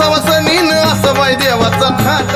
सवसनीन असं बाय देवाचा खात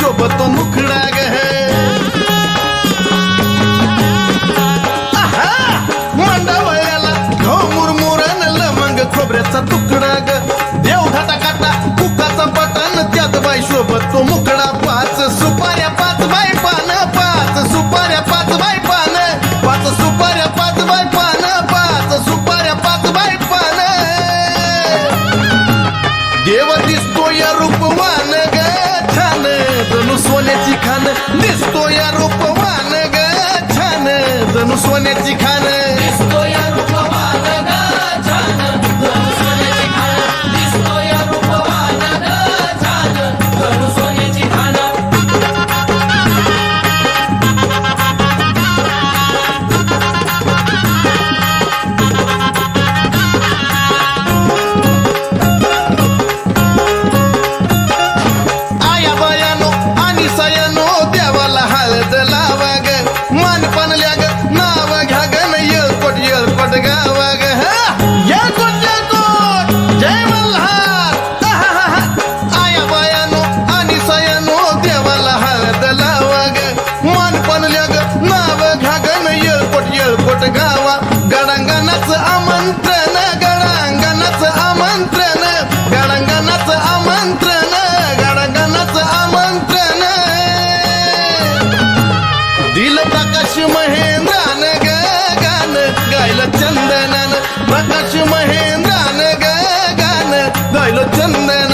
शोभतो मुखडा ग मंडावळ्याला घो मुरमुरण लमंग खोबऱ्याचा तुकडा दिसतो या रूपवान ग छान जणू सोन्याची खान. गावा गडांगणाचं आमंत्रण गडांगणाचं आमंत्रण गडांगणाचं आमंत्रण गडांगणाचं आमंत्रण. दिल प्रकाश महेंद्रान ग गान गायलं चंदनान. प्रकाश महेंद्रान ग गान गायलं चंदन